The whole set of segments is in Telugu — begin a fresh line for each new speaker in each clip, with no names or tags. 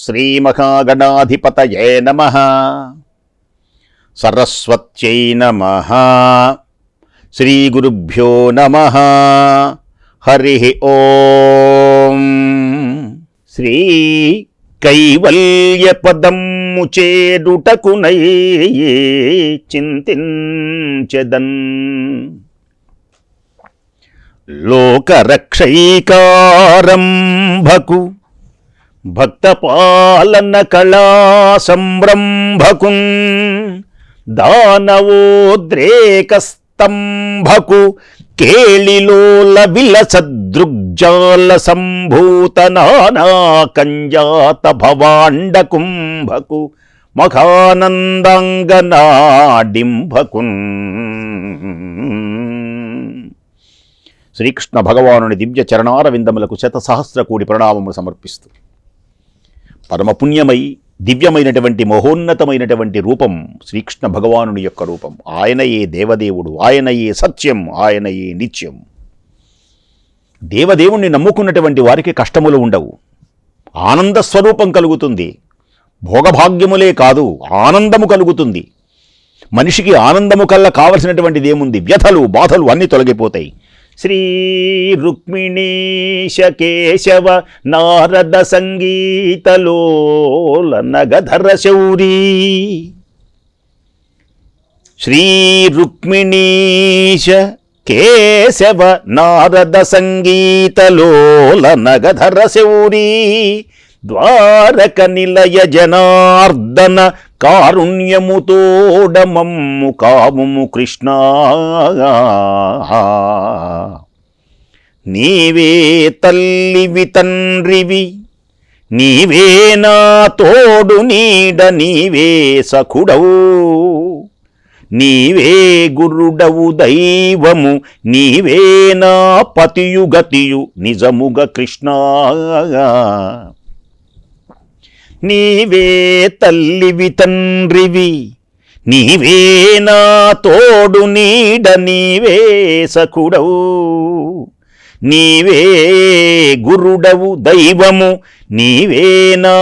శ్రీమహాగణాధిపతయే నమ. సరస్వత్యై నమ. శ్రీగురుభ్యో నమ. హరి ఓం. శ్రీ కైవల్యపదమ్ము చేరుటకునై చింతించెదన్. లోకరక్షైకారంభకు భక్తపాలన కళా సంరంభకున్ దానవోద్రేక స్తంభకు కేళిలోల విలసదృగ్జాల సంభూత నానా కంజాత భవాండ కుంభకు మఖానందాంగనాడింభకున్ శ్రీకృష్ణ భగవానుని దివ్య చరణారవిందములకు శత సహస్ర కోడి ప్రణామములు సమర్పిస్తూ. పరమపుణ్యమై దివ్యమైనటువంటి మహోన్నతమైనటువంటి రూపం శ్రీకృష్ణ భగవానుని యొక్క రూపం. ఆయనయే దేవదేవుడు ఆయనయే సత్యం ఆయనయే నిత్యం. దేవదేవుణ్ణి నమ్ముకున్నటువంటి వారికి కష్టములు ఉండవు. ఆనంద స్వరూపం కలుగుతుంది. భోగభాగ్యములే కాదు ఆనందము కలుగుతుంది. మనిషికి ఆనందము కల్లా కావలసినటువంటిది ఏముంది వ్యథలు బాధలు అన్నీ తొలగిపోతాయి. శ్రీ రుక్మిణీశ కేశవ నారద సంగీతలోల నగధర శౌరీ. శ్రీ రుక్మిణీశ కేశవ నారద సంగీతలోల నగధర శౌరీ. ద్వారక నిలయ జనార్దన కారుణ్యముతోడమమ్ము కాముము కృష్ణ. నీవే తల్లివి తండ్రివి నీవే నా తోడు నీడ నీవే సఖుడవు. నీవే గురుడవు దైవము నీవే నా పతియుగతియు నిజముగ కృష్ణ. నీవే తల్లివి తండ్రివి నీవే నా తోడు నీడ నీవే నీవే గురుడవు దైవము నీవే నా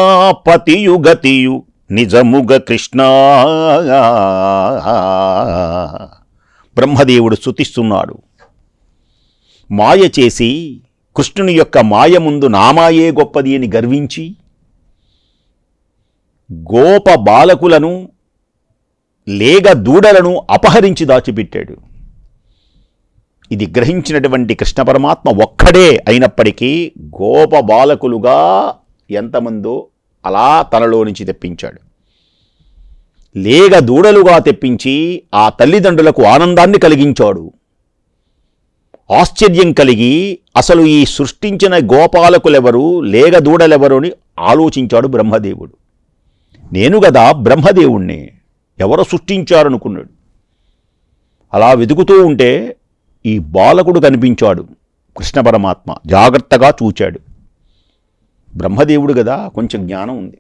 పతియు గతియు నిజముగ కృష్ణ. బ్రహ్మదేవుడు శుతిస్తున్నాడు మాయ చేసి కృష్ణుని యొక్క మాయ ముందు నామాయే గొప్పది అని గర్వించి గోప బాలకులను లేగ దూడలను అపహరించి దాచిపెట్టాడు. ఇది గ్రహించినటువంటి కృష్ణ పరమాత్మ ఒక్కడే అయినప్పటికీ గోప బాలకులుగా ఎంతమందో అలా తనలో నుంచి తెప్పించాడు. లేగ దూడలుగా తెప్పించి ఆ తల్లిదండ్రులకు ఆనందాన్ని కలిగించాడు. ఆశ్చర్యం కలిగి అసలు ఈ సృష్టించిన గోపాలకులెవరు లేగ దూడలెవరు అని ఆలోచించాడు బ్రహ్మదేవుడు. నేను గదా బ్రహ్మదేవుణ్ణి. ఎవరు సృష్టించారనుకున్నాడు. అలా వెతుకుతూ ఉంటే ఈ బాలకుడు కనిపించాడు. కృష్ణ పరమాత్మ జాగ్రత్తగా చూచాడు. బ్రహ్మదేవుడు కదా కొంచెం జ్ఞానం ఉంది.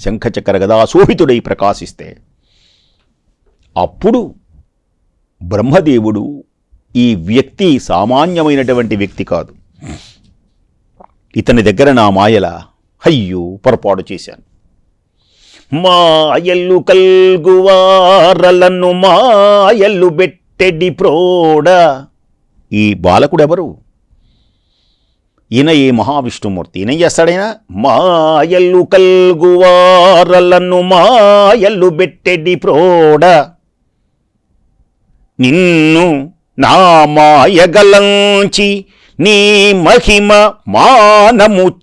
శంఖచక్ర గదా శోభితుడై ప్రకాశిస్తే. అప్పుడు బ్రహ్మదేవుడు ఈ వ్యక్తి సామాన్యమైనటువంటి వ్యక్తి కాదు. ఇతని దగ్గర నా మాయల అయ్యో పొరపాటు చేశాను. మాయలు కల్గువారలను మాయలు బెట్టెడి ప్రోడ. ఈ బాలకుడెవరు? ఈయన ఏ మహావిష్ణుమూర్తి. ఈయన చేస్తాడైనా? మాయలు కల్గువారలను మాయలు బెట్టెడి ప్రోడ. నిన్ను నా మాయగలంచి నీ మహిమ మానము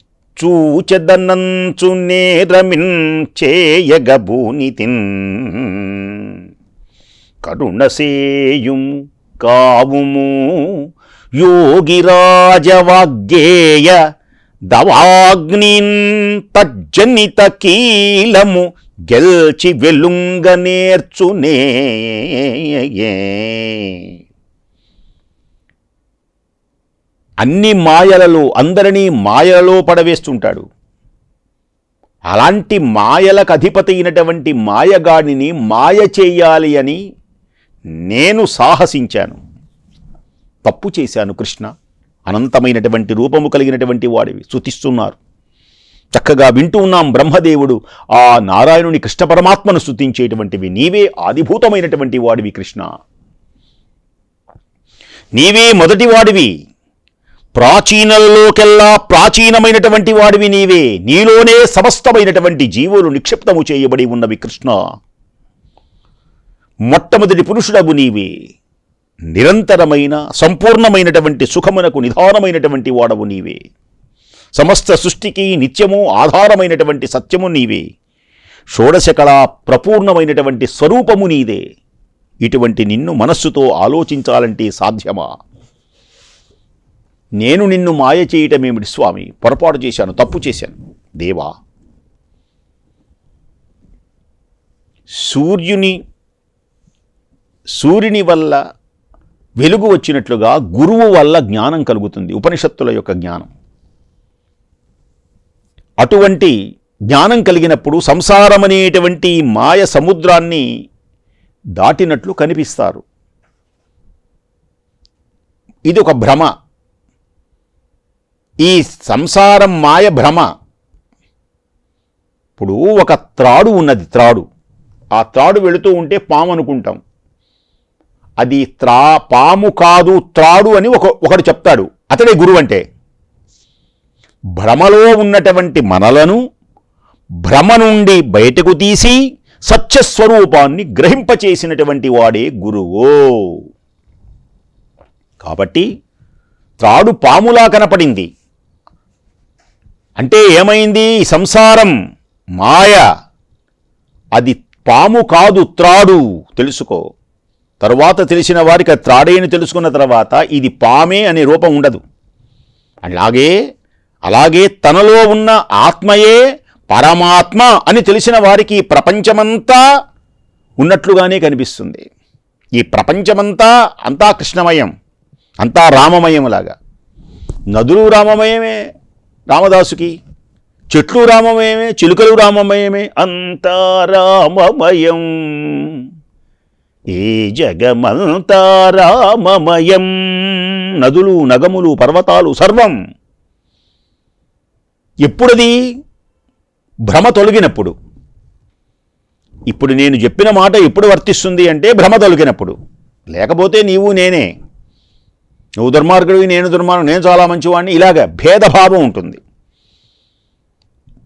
చూచెదనంచు నేరమిన్ చేయగబూనితిన్. కరుణసేయుం కావుము యోగిరాజవాగ్గేయ దవాగ్నిన్ తజ్జనిత కీలము గెల్చి వెలుంగ నేర్చునే అన్ని మాయలలో అందరినీ మాయలలో పడవేస్తుంటాడు. అలాంటి మాయలకు అధిపతి అయినటువంటి మాయగాడిని మాయ చేయాలి అని నేను సాహసించాను. తప్పు చేశాను కృష్ణ. అనంతమైనటువంటి రూపము కలిగినటువంటి వాడివి. శృతిస్తున్నారు చక్కగా వింటూ ఉన్నాం బ్రహ్మదేవుడు. ఆ నారాయణుని కృష్ణ పరమాత్మను స్తుతించేటువంటివి. నీవే ఆదిభూతమైనటువంటి వాడివి కృష్ణ. నీవే మొదటి వాడివి. ప్రాచీనల్లోకెల్లా ప్రాచీనమైనటువంటి వాడివి నీవే. నీలోనే సమస్తమైనటువంటి జీవులు నిక్షిప్తము చేయబడి ఉన్నవి కృష్ణ. మొట్టమొదటి పురుషుడవు నీవే. నిరంతరమైన సంపూర్ణమైనటువంటి సుఖమునకు నిధానమైనటువంటి వాడవు నీవే. సమస్త సృష్టికి నిత్యము ఆధారమైనటువంటి సత్యము నీవే. షోడశకళా ప్రపూర్ణమైనటువంటి స్వరూపము నీదే. ఇటువంటి నిన్ను మనస్సుతో ఆలోచించాలంటే సాధ్యమా? నేను నిన్ను మాయ చేయటమేమిటి స్వామి? పొరపాటు చేశాను తప్పు చేశాను. దేవా సూర్యుని సూర్యుని వల్ల వెలుగు వచ్చినట్లుగా గురువు వల్ల జ్ఞానం కలుగుతుంది ఉపనిషత్తుల యొక్క జ్ఞానం. అటువంటి జ్ఞానం కలిగినప్పుడు సంసారం అనేటువంటి మాయ సముద్రాన్ని దాటినట్లు కనిపిస్తారు. ఇది ఒక భ్రమ. ఈ సంసారం మాయ భ్రమ. ఇప్పుడు ఒక త్రాడు ఉన్నది త్రాడు. ఆ త్రాడు వెళుతూ ఉంటే పాము అనుకుంటాం అది త్రా పాము కాదు త్రాడు అని ఒక ఒకడు చెప్తాడు. అతడే గురువు అంటే. భ్రమలో ఉన్నటువంటి మనలను భ్రమ నుండి బయటకు తీసి సత్యస్వరూపాన్ని గ్రహింపచేసినటువంటి వాడే గురువు. కాబట్టి త్రాడు పాములా కనపడింది. అంటే ఏమైంది? సంసారం మాయ. అది పాము కాదు త్రాడు. తెలుసుకో. తరువాత తెలిసిన వారికి అది తెలుసుకున్న తర్వాత ఇది పామే అనే రూపం ఉండదు. అలాగే అలాగే తనలో ఉన్న ఆత్మయే పరమాత్మ అని తెలిసిన వారికి ప్రపంచమంతా ఉన్నట్లుగానే కనిపిస్తుంది. ఈ ప్రపంచమంతా అంతా కృష్ణమయం అంతా రామమయంలాగా నదులు రామమయమే. రామదాసుకి చెట్లు రామమయమే చిలుకలు రామమయమే అంతా రామమయం. ఏ జగమంతా రామమయం. నదులు నగములు పర్వతాలు సర్వం. ఎప్పుడది? భ్రమ తొలగినప్పుడు. ఇప్పుడు నేను చెప్పిన మాట ఎప్పుడు వర్తిస్తుంది అంటే భ్రమ తొలగినప్పుడు. లేకపోతే నీవు నేనే. నువ్వు దుర్మార్గుడివి నేను దుర్మార్గుడు నేను చాలా మంచివాడిని. ఇలాగ భేదభావం ఉంటుంది.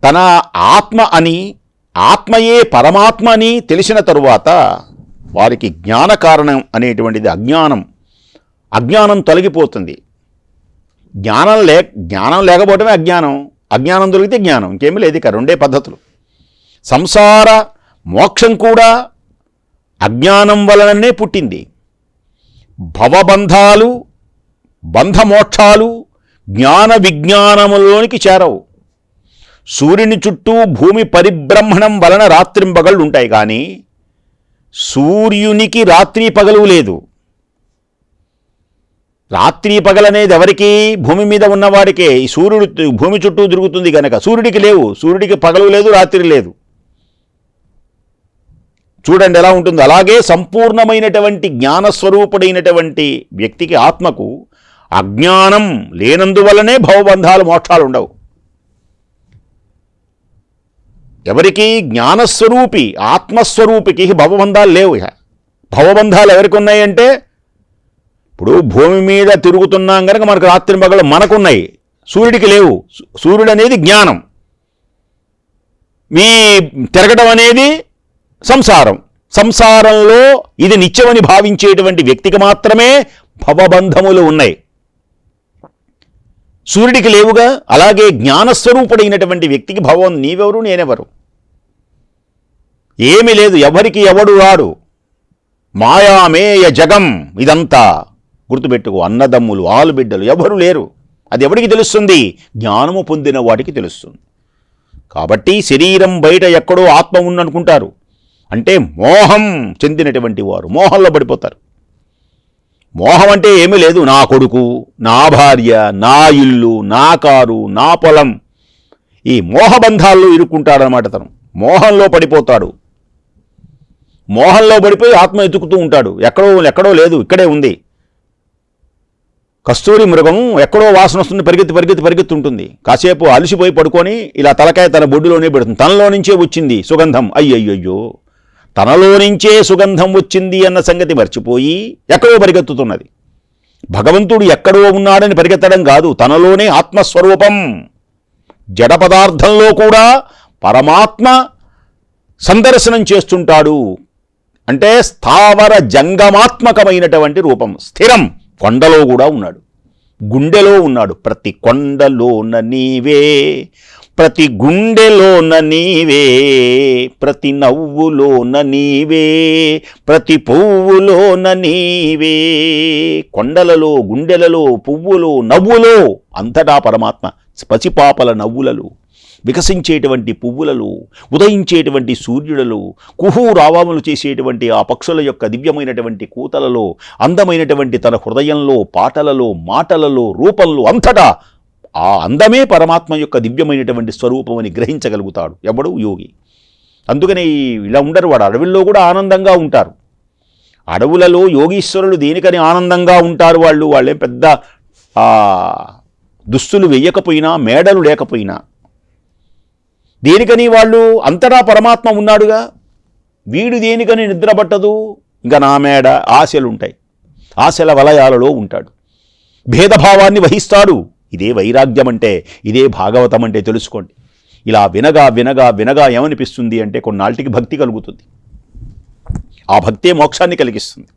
తన ఆత్మ అని ఆత్మయే పరమాత్మ అని తెలిసిన తరువాత వారికి జ్ఞాన కారణం అనేటువంటిది అజ్ఞానం. అజ్ఞానం తొలగిపోతుంది. జ్ఞానం లే జ్ఞానం లేకపోవటమే అజ్ఞానం. అజ్ఞానం దొరికితే జ్ఞానం. ఇంకేమీ లేదు ఇక రెండే పద్ధతులు. సంసార మోక్షం కూడా అజ్ఞానం వలననే పుట్టింది. భవబంధాలు బంధమోక్షాలు జ్ఞాన విజ్ఞానములోనికి చేరవు. సూర్యుని చుట్టూ భూమి పరిబ్రహ్మణం వలన రాత్రింపగళ్ళు ఉంటాయి కానీ సూర్యునికి రాత్రి పగలు లేదు. రాత్రి పగలనేది ఎవరికి భూమి మీద ఉన్నవాడికే. ఈ సూర్యుడు భూమి చుట్టూ తిరుగుతుంది కనుక సూర్యుడికి లేవు. సూర్యుడికి పగలు లేదు రాత్రి లేదు. చూడండి ఎలా ఉంటుంది. అలాగే సంపూర్ణమైనటువంటి జ్ఞానస్వరూపుడైనటువంటి వ్యక్తికి ఆత్మకు అజ్ఞానం లేనందువల్లనే భవబంధాలు మోక్షాలు ఉండవు ఎవరికి జ్ఞానస్వరూపి ఆత్మస్వరూపికి భవబంధాలు లేవు ఇక భవబంధాలు ఎవరికి ఉన్నాయంటే ఇప్పుడు భూమి మీద తిరుగుతున్నాం కనుక మనకు రాత్రి పగలు మనకున్నాయి. సూర్యుడికి లేవు. సూర్యుడు అనేది జ్ఞానం. మీ తిరగడం అనేది సంసారం. సంసారంలో ఇది నిత్యమని భావించేటువంటి వ్యక్తికి మాత్రమే భవబంధములు ఉన్నాయి. సూర్యుడికి లేవుగా అలాగే జ్ఞానస్వరూపుడైనటువంటి వ్యక్తికి భగవం నీవెవరు నేనెవరు? ఏమీ లేదు ఎవరికి ఎవడు రాడు మాయామేయ జగం ఇదంతా. గుర్తుపెట్టుకో అన్నదమ్ములు ఆలుబిడ్డలు ఎవరు లేరు. అది ఎవరికి తెలుస్తుంది? జ్ఞానము పొందిన వాటికి తెలుస్తుంది. కాబట్టి శరీరం బయట ఎక్కడో ఆత్మ ఉందనుకుంటారు. అంటే మోహం చెందినటువంటి వారు మోహంలో పడిపోతారు. మోహం అంటే ఏమీ లేదు నా కొడుకు నా భార్య నా ఇల్లు నా కారు నా పొలం. ఈ మోహబంధాల్లో ఇరుక్కుంటాడనమాట తను. మోహంలో పడిపోతాడు. మోహంలో పడిపోయి ఆత్మ ఎతుకుతూ ఉంటాడు. ఎక్కడో ఎక్కడో లేదు ఇక్కడే ఉంది. కస్తూరి మృగం ఎక్కడో వాసన వస్తుంది పరిగెత్తి పరిగెత్తి పరిగెత్తి ఉంటుంది. కాసేపు అలసిపోయి పడుకొని ఇలా తలకాయ తన బొడ్డులోనే పెడుతుంది. తనలో నుంచే వచ్చింది సుగంధం. అయ్యయ్యో తనలో నుంచే సుగంధం వచ్చింది అన్న సంగతి మర్చిపోయి ఎక్కడో పరిగెత్తుతున్నది. భగవంతుడు ఎక్కడో ఉన్నాడని పరిగెత్తడం కాదు తనలోనే ఆత్మస్వరూపం. జడ పదార్థంలో కూడా పరమాత్మ సందర్శనం చేస్తుంటాడు. అంటే స్థావర జంగమాత్మకమైనటువంటి రూపం స్థిరం కొండలో కూడా ఉన్నాడు. గుండెలో ఉన్నాడు ప్రతి కొండలోన నీవే ప్రతి గుండెలోన నీవే ప్రతి నవ్వులోన నీవే ప్రతి పువ్వులోన నీవే. కొండలలో గుండెలలో పువ్వులో నవ్వులో అంతటా పరమాత్మ పసిపాపల నవ్వులలో వికసించేటువంటి పువ్వులలో ఉదయించేటువంటి సూర్యులలో కుహు రావాములు చేసేటువంటి ఆ పక్షుల యొక్క దివ్యమైనటువంటి కూతలలో అందమైనటువంటి తన హృదయంలో పాటలలో మాటలలో రూపంలో అంతటా ఆ అందమే పరమాత్మ యొక్క దివ్యమైనటువంటి స్వరూపం అని గ్రహించగలుగుతాడు ఎవడు? యోగి. అందుకనే ఇలా ఉండరు వాడు. అడవుల్లో కూడా ఆనందంగా ఉంటారు. అడవులలో యోగీశ్వరులు దేనికని ఆనందంగా ఉంటారు వాళ్ళు? వాళ్ళేం పెద్ద దుస్తులు వెయ్యకపోయినా మేడలు లేకపోయినా. దేనికని వాళ్ళు? అంతటా పరమాత్మ ఉన్నాడుగా. వీడు దేనికని నిద్రపట్టదు? ఇంకా నా మేడ ఆశలుంటాయి. ఆశల వలయాలలో ఉంటాడు. భేదభావాన్ని వహిస్తాడు. ఇదే వైరాగ్యం అంటే ఇదే భాగవతం అంటే తెలుసుకోండి. ఇలా వినగా వినగా వినగా ఏమనిపిస్తుంది అంటే కొన్నాళ్ళకి భక్తి కలుగుతుంది. ఆ భక్తే మోక్షాన్ని కలిగిస్తుంది.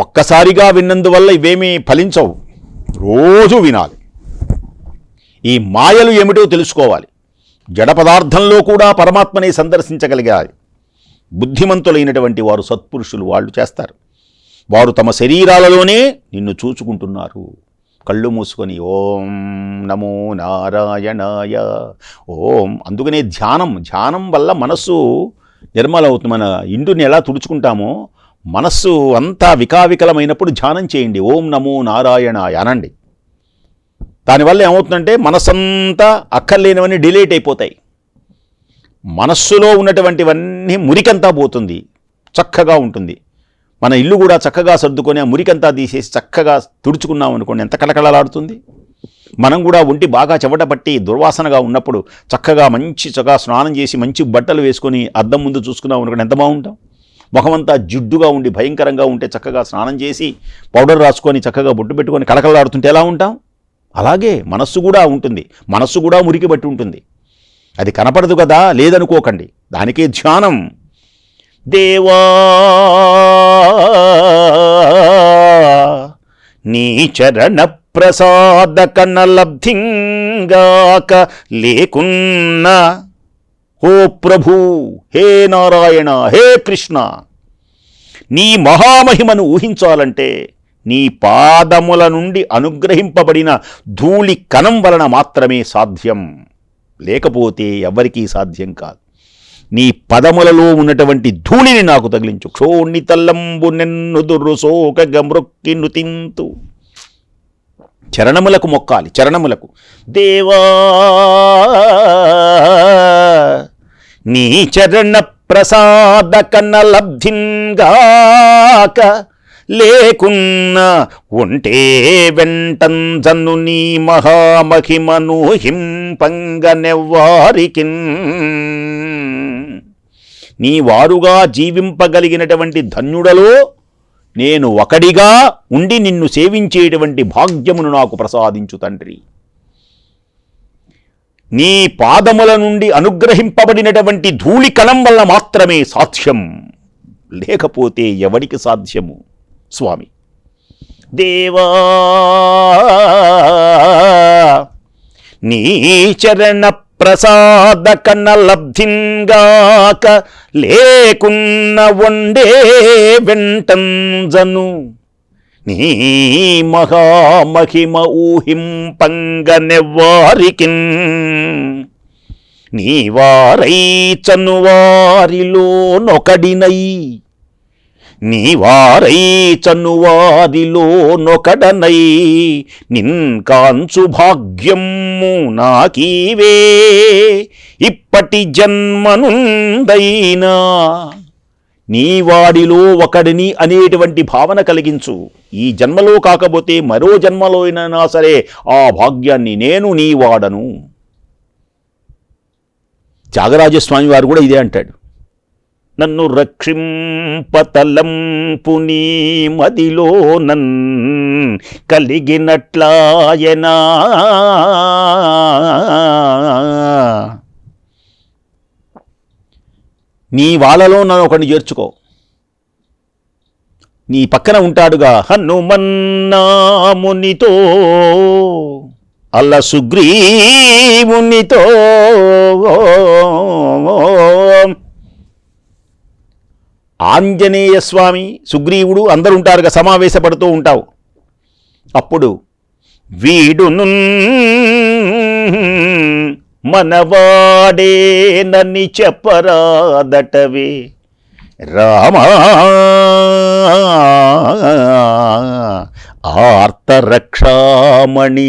ఒక్కసారిగా విన్నందువల్ల ఇవేమీ ఫలించవు. రోజు వినాలి. ఈ మాయలు ఏమిటో తెలుసుకోవాలి. జడ పదార్థంలో కూడా పరమాత్మని సందర్శించగలిగాలి. బుద్ధిమంతులైనటువంటి వారు సత్పురుషులు వాళ్ళు చేస్తారు. వారు తమ శరీరాలలోనే నిన్ను చూచుకుంటున్నారు. కళ్ళు మూసుకొని ఓం నమో నారాయణాయ. ఓం. అందుకనే ధ్యానం ధ్యానం వల్ల మనస్సు నిర్మలవుతుంది మన ఇంటిని ఎలా తుడుచుకుంటామో మనస్సు అంతా వికావికలమైనప్పుడు ధ్యానం చేయండి. ఓం నమో నారాయణాయ అనండి. దానివల్ల ఏమవుతుందంటే మనసంతా అక్కర్లేనివన్నీ డిలేట్ అయిపోతాయి. మనస్సులో ఉన్నటువంటివన్నీ మురికంతా పోతుంది. చక్కగా ఉంటుంది. మన ఇల్లు కూడా చక్కగా సర్దుకొని ఆ మురికంతా తీసేసి చక్కగా తుడుచుకున్నాం అనుకోండి ఎంత కళకళలాడుతుంది? మనం కూడా ఒంటి బాగా చెమట పట్టి దుర్వాసనగా ఉన్నప్పుడు చక్కగా మంచి చక్కగా స్నానం చేసి మంచి బట్టలు వేసుకొని అద్దం ముందు చూసుకున్నాం అనుకోండి ఎంత బాగుంటాం? ముఖమంతా జిడ్డుగా ఉండి భయంకరంగా ఉంటే చక్కగా స్నానం చేసి పౌడర్ రాసుకొని చక్కగా బొట్టు పెట్టుకొని కళకళలాడుతుంటే ఎలా ఉంటాం? అలాగే మనస్సు కూడా ఉంటుంది మనస్సు కూడా మురికి బట్టి ఉంటుంది. అది కనపడదు కదా లేదనుకోకండి. దానికే ధ్యానం. దేవా నీ చరణ ప్రసాద లబ్ధింగాక లేకున్నా ఓ ప్రభు హే నారాయణ హే కృష్ణ నీ మహామహిమను ఊహించాలంటే నీ పాదముల నుండి అనుగ్రహింపబడిన ధూళి కణం వలన మాత్రమే సాధ్యం. లేకపోతే ఎవరికీ సాధ్యం కాదు. నీ పదములలో ఉన్నటువంటి ధూళిని నాకు తగిలించు. క్షోణి తల్లంబు నెన్ను దుర్రుసోక గమృక్కి నుతింతు చరణములకు మొక్కాలి చరణములకు. దేవా నీ చరణ ప్రసాద కన్నలబ్ధింగాక లేకున్న ఉంటే వెంటంజను నీ మహామహిమను హింపంగనెవ్వారికిన్. నీ వారుగా జీవింపగలిగినటువంటి ధన్యుడలో నేను ఒకడిగా ఉండి నిన్ను సేవించేటువంటి భాగ్యమును నాకు ప్రసాదించు తండ్రి. నీ పాదముల నుండి అనుగ్రహింపబడినటువంటి ధూళి కణం వల్ల మాత్రమే సాధ్యం. లేకపోతే ఎవడికి సాధ్యము? స్వామి. దేవా నీ చరణ ప్రసాద కన్నలబ్ధింగాక లేకున్న వండే వెంటంజను నీ మహామహిమ ఊహింపంగనెవ్వారికిన్. నీ వారై చనువారిలో నొకడినై. నీ వారై చనువారిలో నొకడనై నిన్ కాంచు భాగ్యము నాకీవే. ఇప్పటి జన్మనుందైనా నీ వాడిలో ఒకడిని అనేటువంటి భావన కలిగించు. ఈ జన్మలో కాకపోతే మరో జన్మలో అయినా సరే ఆ భాగ్యాన్ని నేను నీ వాడను త్యాగరాజస్వామి వారు కూడా ఇదే అంటాడు. నన్ను రక్షింపతలంపునీ మదిలో నన్ కలిగినట్లాయనా. నీ వాళ్ళలో నన్ను ఒకడిని చేర్చుకో. నీ పక్కన ఉంటాడుగా హనుమన్నామునితో అల్ల సుగ్రీవునితో ఆంజనేయ స్వామి సుగ్రీవుడు అందరూ ఉంటారుగా సమావేశపడుతూ ఉంటావు. అప్పుడు వీడును మనవాడేనని చెప్పరాదటవే. రామా ఆర్తరక్షామణి.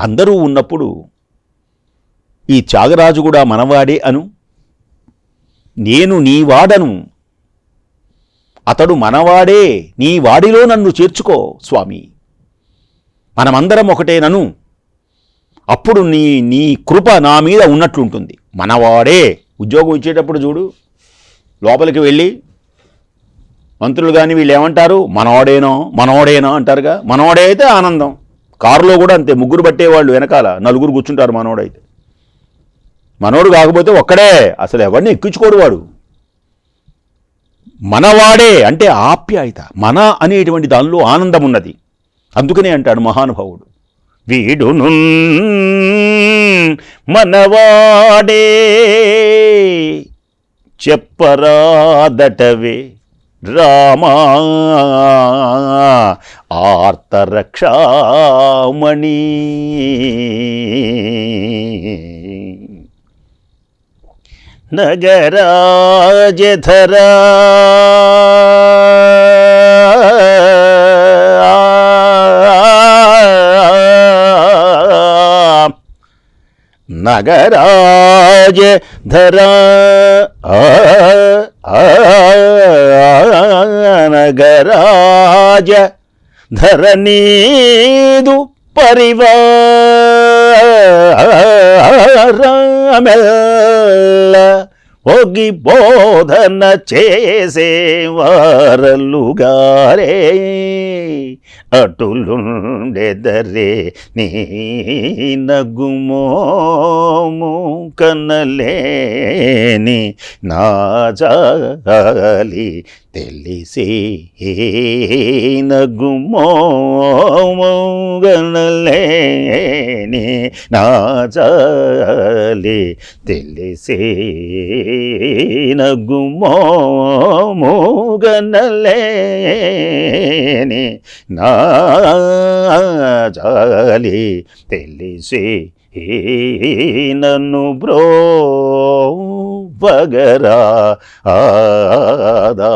అందరూ ఉన్నప్పుడు ఈ త్యాగరాజు కూడా మనవాడే అను నేను నీవాడను అతడు మనవాడే నీ వాడిలో నన్ను చేర్చుకో స్వామి. మనమందరం ఒకటేనను అప్పుడు నీ నీ కృప నా మీద ఉన్నట్లుంటుంది. మనవాడే. ఉద్యోగం ఇచ్చేటప్పుడు చూడు. లోపలికి వెళ్ళి మంత్రులు కానీ వీళ్ళు ఏమంటారు మనవాడేనో? మనవాడేనో అంటారుగా? మనవాడే అయితే ఆనందం. కారులో కూడా అంతే. ముగ్గురు పట్టేవాళ్ళు వెనకాల నలుగురు కూర్చుంటారు మనవాడైతే. మనోడు కాకపోతే ఒక్కడే. అసలు ఎవరిని ఎక్కించుకోడు వాడు. మనవాడే అంటే ఆప్యాయత. మన అనేటువంటి దానిలో ఆనందం ఉన్నది అందుకనే అంటాడు మహానుభావుడు. వీడును మనవాడే. చెప్పరాదటవే రామా. ఆర్తరక్షామణి. നഗരാജധരാ നഗരാജ ധര നഗരാജ ധരണീതു പരിവാ. మెల్ల ఒగి బోధన చేసేవారలుగారే అటులుండెదరే నీ నగుమోము కనలేని నాజాలి తెలిసి నగుమోము గనలేని నా జాలి తెలిసి నగుమోము గనలేని నా తెలిసి నన్ను బ్రో బగరా ఆదా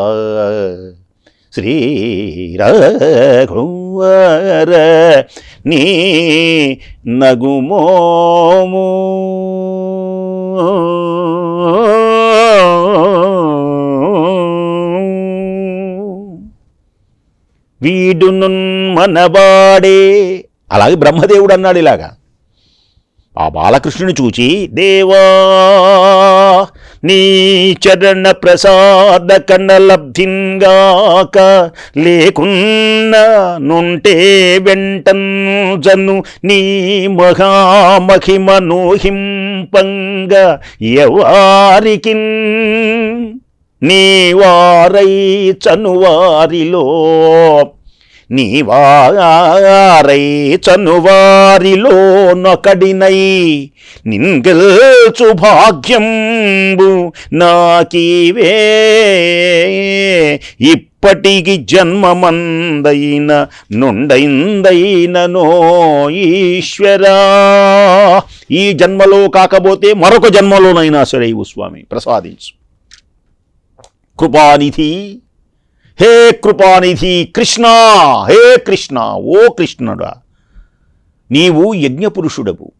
శ్రీరఘువర నీ నగుమోము. వీడునున్ మనవాడే. అలాగే బ్రహ్మదేవుడు అన్నాడు ఇలాగా. ఆ బాలకృష్ణుని చూచి దేవా నీ చరణ ప్రసాద కన్నలబ్ధింగాక లేకున్న నుంటే వెంటను జను నీ మహామహిమను హింపంగ ఎవారికి నీ వారై చనువారిలో నీవారై చనువారిలోనొకడినై నిన్గల్చు భాగ్యంబు నాకీవే. ఇప్పటికి జన్మమందైన నుండైందైననో ఈశ్వరా. ఈ జన్మలో కాకపోతే మరొక జన్మలోనైనా సరే స్వామి ప్రసాదించు. కృపానిధి. హే కృపానిధి కృష్ణ హే కృష్ణ ఓ కృష్ణుడా నీవు యజ్ఞపురుషుడవు.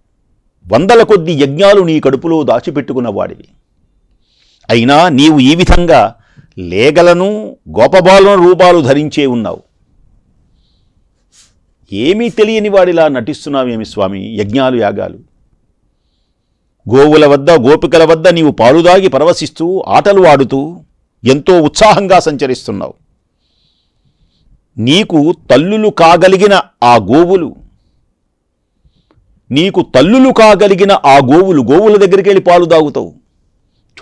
వందల కొద్ది యజ్ఞాలు నీ కడుపులో దాచిపెట్టుకున్నవాడివి అయినా నీవు ఈ విధంగా లేగలను గోపబాలను రూపాలు ధరించే ఉన్నావు. ఏమీ తెలియని వాడిలా నటిస్తున్నావేమి స్వామి? యజ్ఞాలు యాగాలు. గోవుల వద్ద గోపికల వద్ద నీవు పాలుదాగి పరవశిస్తూ ఆటలు ఆడుతూ ఎంతో ఉత్సాహంగా సంచరిస్తున్నావు. నీకు తల్లులు కాగలిగిన ఆ గోవులు. నీకు తల్లులు కాగలిగిన ఆ గోవులు గోవుల దగ్గరికి వెళ్ళి పాలు తాగుతావు.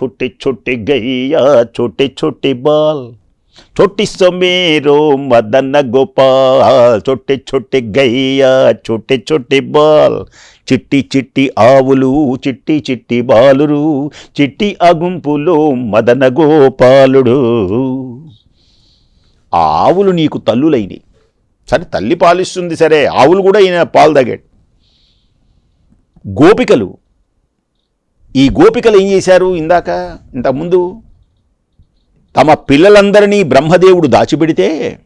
చొట్టె చొట్టె గయ్యా చొట్టె చొట్టె బాల్. చొట్టి సొమేరో మదన్న గోపాల్. చొట్టె చొట్టె గయ్యా చొట్టె చొట్టె బాల్. చిట్టి చిట్టి ఆవులు చిట్టి చిట్టి బాలురు చిట్టి అగుంపులో మదన గోపాలుడు. ఆ ఆవులు నీకు తల్లులైనవి. సరే తల్లి పాలిస్తుంది సరే ఆవులు కూడా ఈయన పాలు తాగాడు. గోపికలు ఈ గోపికలు ఏం చేశారు ఇందాక ఇంతకుముందు? తమ పిల్లలందరినీ బ్రహ్మదేవుడు దాచిపెడితే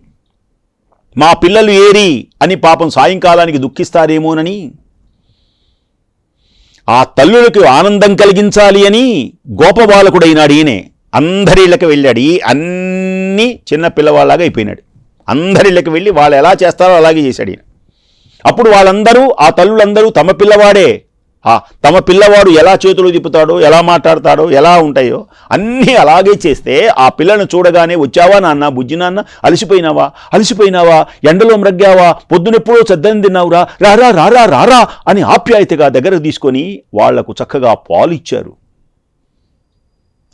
మా పిల్లలు ఏరి అని పాపం సాయంకాలానికి దుఃఖిస్తారేమోనని ఆ తల్లులకు ఆనందం కలిగించాలి అని గోపబాలకుడైనాడు ఈయనే. అందరిళ్ళకి వెళ్ళాడు. ఈ అన్ని చిన్న పిల్లవాళ్ళగా అయిపోయినాడు. అందరిళ్ళకి వెళ్ళి వాళ్ళు ఎలా చేస్తారో అలాగే చేశాడు ఈయన. అప్పుడు వాళ్ళందరూ ఆ తల్లులందరూ తమ పిల్లవాడే. ఆ తమ పిల్లవాడు ఎలా చేతులు తిప్పుతాడో ఎలా మాట్లాడతాడో ఎలా ఉంటాయో అన్నీ అలాగే చేస్తే ఆ పిల్లను చూడగానే వచ్చావా నాన్న? బుజ్జి నాన్న? అలసిపోయినావా? అలసిపోయినావా? ఎండలో మ్రగ్గావా? పొద్దునెప్పుడో చద్దని తిన్నావురా? రారా రారా రారా అని ఆప్యాయతగా దగ్గరకు తీసుకొని వాళ్ళకు చక్కగా పాలు ఇచ్చారు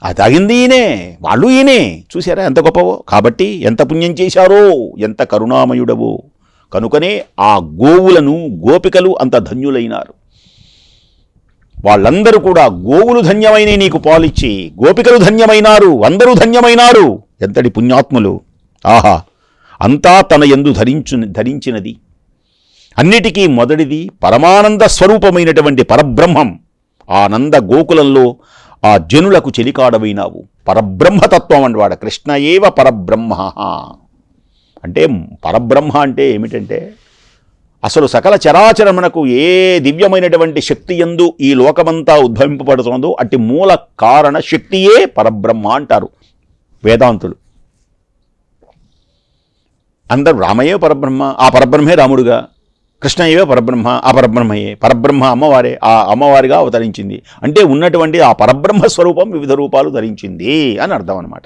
అది తాగింది ఈయనే. వాళ్ళు ఈయనే. చూసారా ఎంత గొప్పవో? కాబట్టి ఎంత పుణ్యం చేశారో ఎంత కరుణామయుడవో. కనుకనే ఆ గోవులను గోపికలు అంత ధన్యులైనారు. వాళ్ళందరూ కూడా గోవులు ధన్యమైన నీకు పాలిచ్చి గోపికలు ధన్యమైనారు అందరూ ధన్యమైనారు. ఎంతటి పుణ్యాత్ములు. ఆహా అంతా తన ఎందు ధరించు ధరించినది. అన్నిటికీ మొదటిది పరమానంద స్వరూపమైనటువంటి పరబ్రహ్మం. ఆనంద గోకులంలో ఆ జనులకు చెలికాడవైనావు. పరబ్రహ్మతత్వం అంటవాడ కృష్ణ ఏవ పరబ్రహ్మ. అంటే పరబ్రహ్మ అంటే ఏమిటంటే అసలు సకల చరాచరమునకు ఏ దివ్యమైనటువంటి శక్తి ఎందు ఈ లోకమంతా ఉద్భవింపబడుతున్నదో అట్టి మూల కారణ శక్తియే పరబ్రహ్మ అంటారు వేదాంతులు. అందరూ రామయ్యే పరబ్రహ్మ. ఆ పరబ్రహ్మే రాముడుగా. కృష్ణయ్యే పరబ్రహ్మ ఆ పరబ్రహ్మయే. పరబ్రహ్మ అమ్మవారే ఆ అమ్మవారిగా అవతరించింది. అంటే ఉన్నటువంటి ఆ పరబ్రహ్మ స్వరూపం వివిధ రూపాలు ధరించింది అని అర్థం అనమాట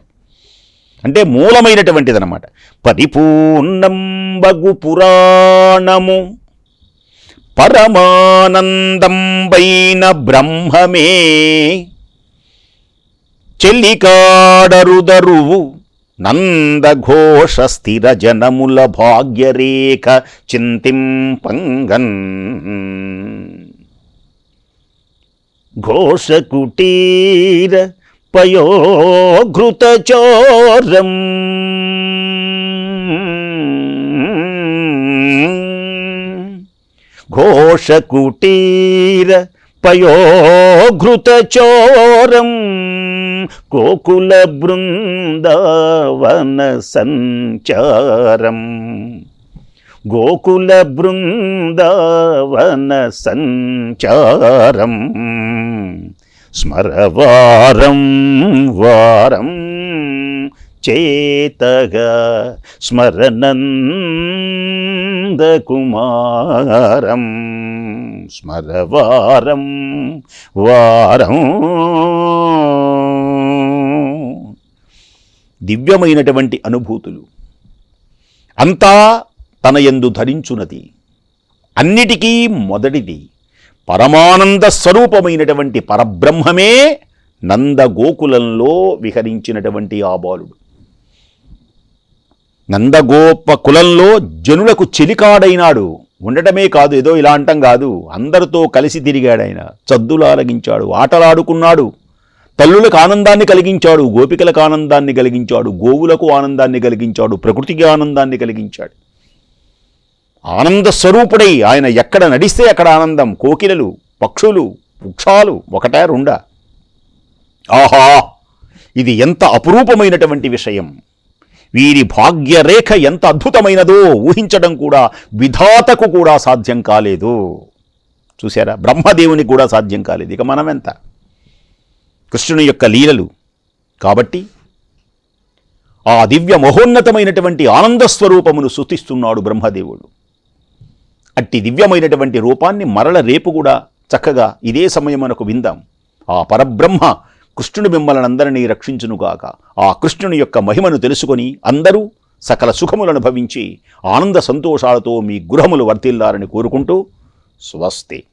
అంటే మూలమైనటువంటిది అనమాట పరిపూర్ణం బగు పురాణము పరమానందం వైన బ్రహ్మమే చెల్లికాడరుదరువు నందఘోష స్థిర జనముల భాగ్యరేఖ చింతింపంగన్ ఘోషకుటీర పయోఘృతచోరం ఘోషకుటీర పయోఘృతచోరం కోకుల బృందావన సంచారం. గోకుల బృందావన సంచారం. స్మరవారం వారం చేతగా స్మరనందకుమారం స్మరవారం వారం దివ్యమైనటువంటి అనుభూతులు. అంతా తన యందు ధరించున్నది అన్నిటికీ మొదటిది పరమానంద స్వరూపమైనటువంటి పరబ్రహ్మమే నందగోకులంలో విహరించినటువంటి ఆ బాలుడు. నందగోప కులంలో జనులకు చెలికాడైనాడు. ఉండటమే కాదు ఏదో ఇలా అంటం కాదు. అందరితో కలిసి తిరిగాడు ఆయన. చద్దులారగించాడు ఆటలాడుకున్నాడు. తల్లులకు ఆనందాన్ని కలిగించాడు గోపికలకు ఆనందాన్ని కలిగించాడు గోవులకు ఆనందాన్ని కలిగించాడు ప్రకృతికి ఆనందాన్ని కలిగించాడు. ఆనంద స్వరూపుడై ఆయన ఎక్కడ నడిస్తే అక్కడ ఆనందం. కోకిలలు పక్షులు వృక్షాలు ఒకటే రెండా? ఆహా! ఇది ఎంత అపురూపమైనటువంటి విషయం. వీరి భాగ్యరేఖ ఎంత అద్భుతమైనదో ఊహించడం కూడా విధాతకు కూడా సాధ్యం కాలేదు. చూసారా బ్రహ్మదేవునికి కూడా సాధ్యం కాలేదు. ఇక మనమెంత? కృష్ణుని యొక్క లీలలు. కాబట్టి ఆ దివ్య మహోన్నతమైనటువంటి ఆనంద స్వరూపమును శృతిస్తున్నాడు బ్రహ్మదేవుడు. అట్టి దివ్యమైనటువంటి రూపాన్ని మరల రేపు కూడా చక్కగా ఇదే సమయమునకు విందాం. ఆ పరబ్రహ్మ కృష్ణుడు మిమ్మల్ని అందరినీ రక్షించునుగాక ఆ కృష్ణుని యొక్క మహిమను తెలుసుకొని అందరూ సకల సుఖములను భవించి ఆనంద సంతోషాలతో మీ గృహములు వర్తిల్లారని కోరుకుంటూ స్వస్తి.